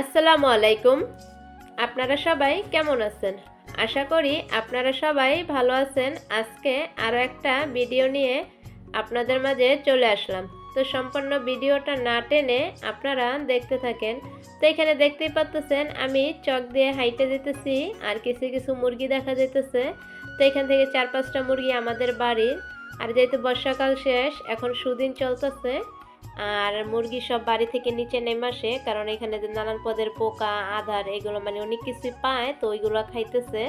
আসসালামু আলাইকুম। আপনারা সবাই কেমন আছেন? আশা করি আপনারা সবাই ভালো আছেন। আজকে আরও একটা ভিডিও নিয়ে আপনাদের মাঝে চলে আসলাম। তো সম্পূর্ণ ভিডিওটা না টেনে আপনারা দেখতে থাকেন। তো এখানে দেখতেই পাচ্তেছেন, আমি চক দিয়ে হাইটে যেতেছি, আর কিছু কিছু মুরগি দেখা যেতেছে তো এখান থেকে চার পাঁচটা মুরগি আমাদের বাড়ির। আর যেহেতু বর্ষাকাল শেষ, এখন সুদিন চলতেছে। আর মুরগি সব বাড়ি থেকে নিচে নেমে আসে, কারণ এখানে যে নানান পদের পোকা, আধার, এগুলো মানে অনেক কিছুই পায়, তো ওইগুলো খাইতেছে।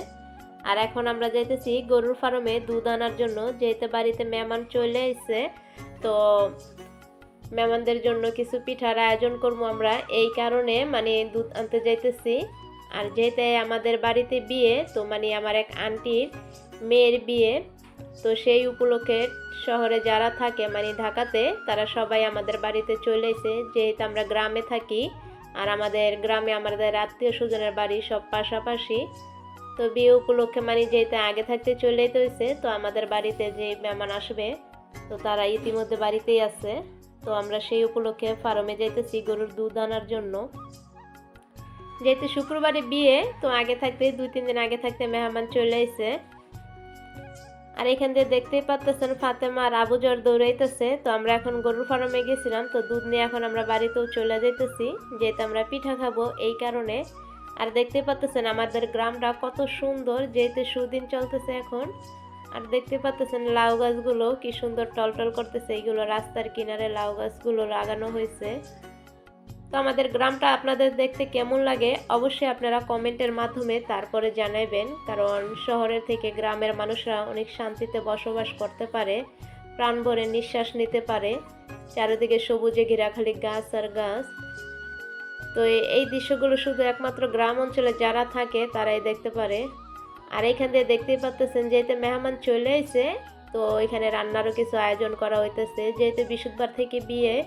আর এখন আমরা যাইতেছি গরুর ফার্মে দুধ আনার জন্য, যেহেতু বাড়িতে মেহমান চলে এসেছে তো মেহমানদের জন্য কিছু পিঠার আয়োজন করব আমরা। এই কারণে মানে দুধ আনতে যাইতেছি। আর যেহেতু আমাদের বাড়িতে বিয়ে, তো মানে আমার এক আন্টির মেয়ের বিয়ে তো সেই উপলক্ষে শহরে যারা থাকে মানে ঢাকাতে, তারা সবাই আমাদের বাড়িতে চলে এসে, যেহেতু আমরা গ্রামে থাকি, আর আমাদের গ্রামে আমাদের আত্মীয় স্বজনের বাড়ি সব পাশাপাশি, তো বিয়ে উপলক্ষে মানে যেহেতু আগে থাকতে চলে যেতে হয়েছে, তো আমাদের বাড়িতে যে মেহমান আসবে, তো তারা ইতিমধ্যে বাড়িতেই আছে। তো আমরা সেই উপলক্ষে ফার্মে যাইতেছি গরুর দুধ আনার জন্য। যেহেতু শুক্রবারে বিয়ে, তো আগে থাকতে, দুই তিন দিন আগে থাকতে মেহমান চলে এসে আর এখান দিয়ে দেখতেই পাচ্তেছেন ফাতেমা আর আবু জর দৌড়াইতেছে। তো আমরা এখন গরুর ফার্মে গেছিলাম, তো দুধ নিয়ে এখন আমরা বাড়িতেও চলে যেতেছি যেহেতু আমরা পিঠা খাব এই কারণে। আর দেখতে পাচ্তেছেন আমাদের গ্রামটা কত সুন্দর, যেহেতু সুদিন চলতেছে এখন। আর দেখতে পাচ্তেছেন লাউ গাছগুলো কি সুন্দর টলটল করতেছে, এইগুলো রাস্তার কিনারে লাউ গাছগুলো লাগানো হয়েছে। তো আমাদের গ্রামটা আপনাদের দেখতে কেমন লাগে অবশ্যই আপনারা কমেন্টের মাধ্যমে তারপরে জানাবেন কারণ শহরের থেকে গ্রামের মানুষরা অনেক শান্তিতে বসবাস করতে পারে প্রাণ ভরে নিঃশ্বাস নিতে পারে, চারিদিকে সবুজে ঘেরা খালি গাছ আর গাছ। তো এই দৃশ্যগুলো শুধু একমাত্র গ্রাম অঞ্চলে যারা থাকে তারাই দেখতে পারে। আর এখান দিয়ে দেখতেই পাচ্তেছেন যেহেতু মেহমান চলে এসে তো এখানে রান্নারও কিছু আয়োজন করা হইতেছে। যেহেতু বৃহস্পতিবার থেকে বিয়ে,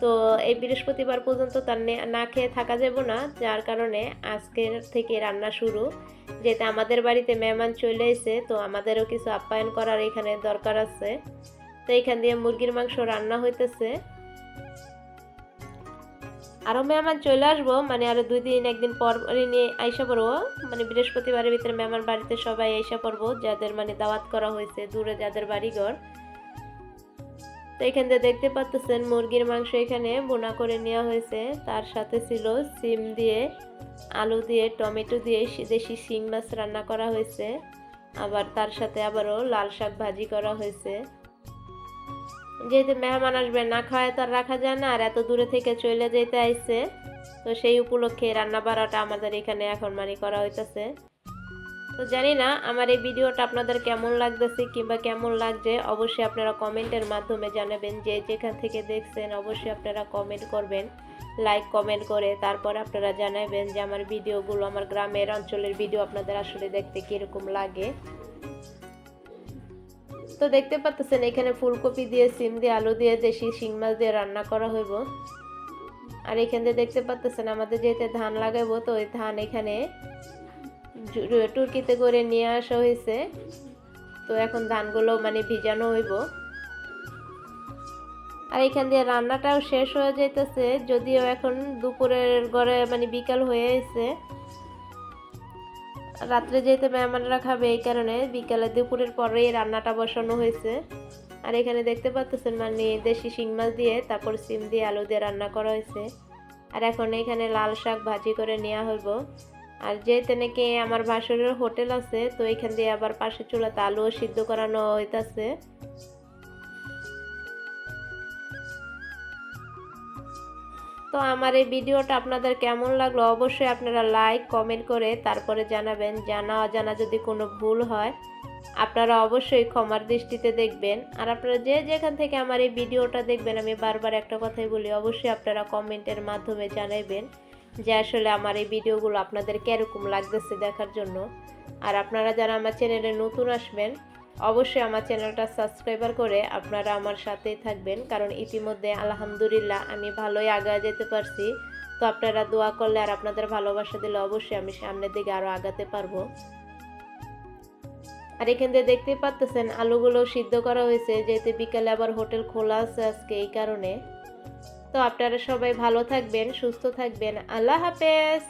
তো এই বৃহস্পতিবার পর্যন্ত তার নে- খেয়ে থাকা যাব না। যার কারণে আজকের থেকে রান্না শুরু। যেহেতু আমাদের বাড়িতে মেহমান চলে এসে তো আমাদেরও কিছু আপ্যায়ন করার এখানে দরকার আছে। তো এখান দিয়ে মুরগির মাংস রান্না হইতেছে। আরও মেহমান চলে আসব মানে আরও দুই দিন, একদিন পর নিয়ে আইসা পড়ব। মানে বৃহস্পতিবারের ভিতরে মেহমান বাড়িতে সবাই আইসা পড়ব, যাদের মানে দাওয়াত করা হয়েছে, দূরে যাদের বাড়িঘর। তো এখান থেকে দেখতে পাচ্ছেন মুরগির মাংস এখানে বোনা করে নেওয়া হয়েছে। তার সাথে ছিল সিম দিয়ে, আলু দিয়ে, টমেটো দিয়ে দেশি শিং মাছ রান্না করা হয়েছে। আবার তার সাথে আবারও লাল শাক ভাজি করা হয়েছে। যেহেতু মেহমান আসবে, না খাওয়ায় তো আর রাখা যায় না, আর এত দূরে থেকে চলে যেতে আইসে তো সেই উপলক্ষে রান্না বাড়াটা আমাদের এখানে এখন মানে করা হইতেছে। তো জানি না, আমার এই ভিডিওটা আপনাদের কেমন লাগতেছে কিংবা কেমন লাগছে, অবশ্যই আপনারা কমেন্টের মাধ্যমে জানাবেন। যে যেখান থেকে দেখছেন, অবশ্যই আপনারা কমেন্ট করবেন, লাইক, কমেন্ট করে তারপর আপনারা জানাবেন যে আমার ভিডিওগুলো, আমার গ্রামের অঞ্চলের ভিডিও আপনাদের আসলে দেখতে কীরকম লাগে। তো দেখতে পাচ্ছেন এখানে ফুলকপি দিয়ে, সিম দিয়ে, আলু দিয়ে দেশি শিং মাছ দিয়ে রান্না করা হইব। আর এখান দিয়ে দেখতে পাচ্ছেন আমাদের যেহেতু ধান লাগাবো তো ওই ধান এখানে টুরকিতে করে নিয়ে আসা হয়েছে তো এখন ধানগুলো মানে ভিজানো হইব। আর এখান দিয়ে রান্নাটাও শেষ হয়ে যাইতেছে, যদিও এখন দুপুরের ঘরে মানে বিকাল হয়ে এসে রাত্রে যেহেতু মেহমানরা খাবে, এই কারণে বিকালে দুপুরের পরেই রান্নাটা বসানো হয়েছে। আর এখানে দেখতে পাচ্ছেন মানে দেশি শিং মাছ দিয়ে, তারপর সিম দিয়ে আলু দিয়ে রান্না করা হয়েছে। আর এখন এখানে লাল শাক ভাজি করে নেওয়া হইব। আর যেহেতু নাকি আমার ভাসুরের হোটেল আছে, তো এখান দিয়ে আবার পাশে চুলাতে আলুও সিদ্ধ করানো হইতাছে। তো আমার এই ভিডিওটা আপনাদের কেমন লাগল অবশ্যই আপনারা লাইক কমেন্ট করে তারপরে জানাবেন। জানা অজানা যদি কোনো ভুল হয়, আপনারা অবশ্যই ক্ষমার দৃষ্টিতে দেখবেন। আর আপনারা যে যেখান থেকে আমার এই ভিডিওটা দেখবেন, আমি বারবার একটা কথাই বলি, অবশ্যই আপনারা কমেন্টের মাধ্যমে জানাবেন যে আসলে আমার এই ভিডিওগুলো আপনাদের কীরকম লাগতেছে দেখার জন্য। আর আপনারা যারা আমার চ্যানেলে নতুন আসবেন অবশ্যই আমার চ্যানেলটা সাবস্ক্রাইবার করে আপনারা আমার সাথেই থাকবেন, কারণ ইতিমধ্যে আলহামদুলিল্লাহ আমি ভালোই আগায় যেতে পারছি। তো আপনারা দোয়া করলে আর আপনাদের ভালোবাসা দিলে অবশ্যই আমি সামনের দিকে আরও আগাতে পারব। আর এখান থেকে দেখতেই পাচ্তেছেন আলুগুলো সিদ্ধ করা হয়েছে, যেহেতু বিকালে আবার হোটেল খোলা আছে আজকে এই কারণে। তো আপনারা সবাই ভালো থাকবেন, সুস্থ থাকবেন। আল্লাহ হাফেজ!